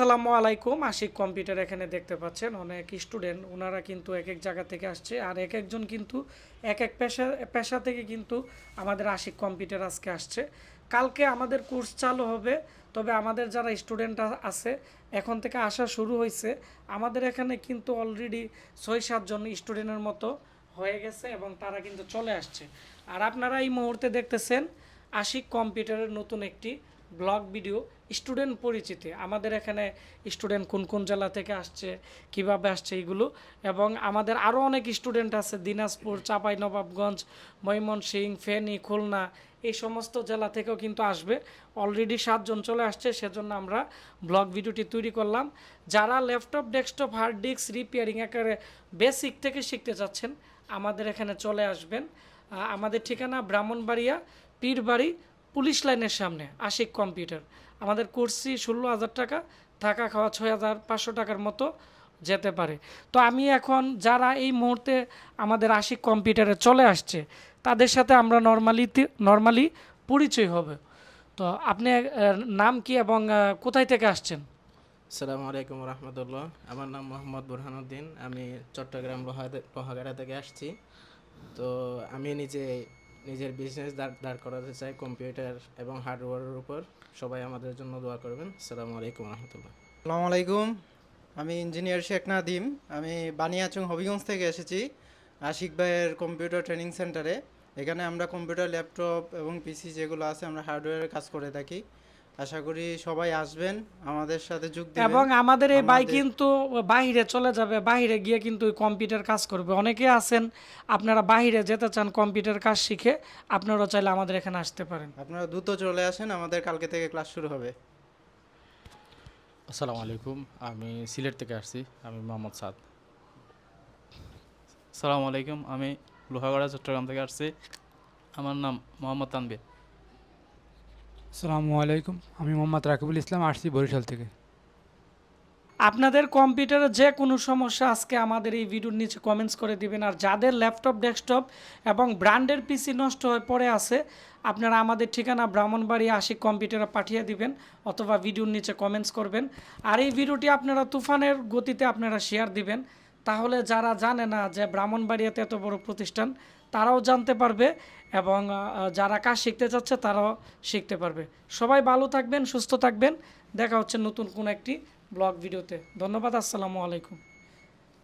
আসসালামু আলাইকুম, আশিক কম্পিউটার এখানে দেখতে পাচ্ছেন। অনেক স্টুডেন্ট, ওনারা কিন্তু এক এক জায়গা থেকে আসছে। আর এক একজন কিন্তু এক এক পেশা পেশা থেকে কিন্তু আমাদের আশিক কম্পিউটার আজকে আসছে। কালকে আমাদের কোর্স চালু হবে, তবে আমাদের যারা স্টুডেন্ট আছে, এখন থেকে আসা শুরু হয়েছে আমাদের এখানে কিন্তু অলরেডি ছয় সাতজন স্টুডেন্টের মতো হয়ে গেছে এবং তারা কিন্তু চলে আসছে। আর আপনারা এই মুহূর্তে দেখতেছেন, আশিক কম্পিউটারের নতুন একটি ব্লগ ভিডিও, স্টুডেন্ট পরিচিতি, আমাদের এখানে স্টুডেন্ট কোন কোন জেলা থেকে আসছে, কীভাবে আসছে এইগুলো এবং আমাদের আরও অনেক স্টুডেন্ট আছে, দিনাজপুর চাঁপাইনবাবগঞ্জ ময়মনসিংহ ফেনী, খুলনা, এই সমস্ত জেলা থেকেও কিন্তু আসবে। অলরেডি সাতজন চলে আসছে, সেজন্য আমরা ব্লগ ভিডিওটি তৈরি করলাম। যারা laptop, desktop, hard disk, repairing একেবারে বেসিক থেকে শিখতে চাচ্ছেন, আমাদের এখানে চলে আসবেন। আমাদের ঠিকানা ব্রাহ্মণবাড়িয়া, পীরবাড়ি পুলিশ লাইনের সামনে, আশিক কম্পিউটার। আমাদের কোর্সি ষোলো হাজার টাকা, থাকা খাওয়া ছয় হাজার পাঁচশো টাকার মতো যেতে পারে। তো আমি এখন যারা এই মুহূর্তে আমাদের আশিক কম্পিউটারে চলে আসছে, তাদের সাথে আমরা নর্মালি নর্মালি পরিচয় হবে। তো আপনি নাম কি এবং কোথায় থেকে আসছেন? আসসালামু আলাইকুম রহমতুল্লাহ। আমার নাম মোহাম্মদ বুরহানুদ্দিন। আমি চট্টগ্রাম লোহা লোহাগাড়া থেকে আসছি। তো আমি নিজে নিজের বিজনেস দাঁড় করাতে চাই কম্পিউটার এবং হার্ডওয়্যারের উপর। সবাই আমাদের জন্য দোয়া করবেন। আসসালামু আলাইকুম রহমতুল্লাহ। আসসালামু আলাইকুম। আমি ইঞ্জিনিয়ার শেখ নাদিম। আমি বানিয়াচুং হবিগঞ্জ থেকে এসেছি, আশিক ভাইয়ের কম্পিউটার ট্রেনিং সেন্টারে এখানে আমরা কম্পিউটার ল্যাপটপ এবং পিসি যেগুলো আছে, আমরা হার্ডওয়্যারের কাজ করে থাকি। আশা করি সবাই আসবেন আমাদের সাথে যোগ দিবেন। এবং আমাদের এই ভাই কিন্তু বাইরে চলে যাবে বাইরে গিয়ে কিন্তু কম্পিউটার কাজ করবে। অনেকে আছেন আপনারা বাইরে যেতে চান কম্পিউটার কাজ শিখে আপনারাও চাইলে আমাদের এখানে আসতে পারেন। আপনারা দ্রুত চলে আসেন আমাদের কালকে থেকে ক্লাস শুরু হবে। আসসালামু আলাইকুম আমি সিলেট থেকে আসছি আমি মোহাম্মদ সাদ। আসসালামু আলাইকুম আমি লোহাগড়া চট্টগ্রাম থেকে আসছি। আমার নাম মোহাম্মদ তানবির আসসালামু আলাইকুম, আমি মোহাম্মদ রাকিবুল ইসলাম, আসছি বরিশাল থেকে। আপনাদের কম্পিউটারে যে কোনো সমস্যা আজকে আমাদের এই ভিডিওর নিচে কমেন্টস করে দিবেন, আর যাদের ল্যাপটপ, ডেস্কটপ এবং ব্র্যান্ডের পিসি নষ্ট হয়ে পড়ে আছে, আপনারা আমাদের ঠিকানা ব্রাহ্মণবাড়ি আশিক কম্পিউটারে পাঠিয়ে দিবেন অথবা ভিডিওর নিচে কমেন্টস করবেন। আর এই ভিডিওটি আপনারা তুফানের গতিতে আপনারা শেয়ার দিবেন। তাহলে যারা জানে না যে ব্রাহ্মণবাড়িয়াতে এত বড় প্রতিষ্ঠান তারাও জানতে পারবে এবং যারা কাজ শিখতে চাচ্ছে তারাও শিখতে পারবে। সবাই ভালো থাকবেন, সুস্থ থাকবেন। দেখা হচ্ছে নতুন কোন একটি ব্লগ ভিডিওতে। ধন্যবাদ, আসসালামু আলাইকুম।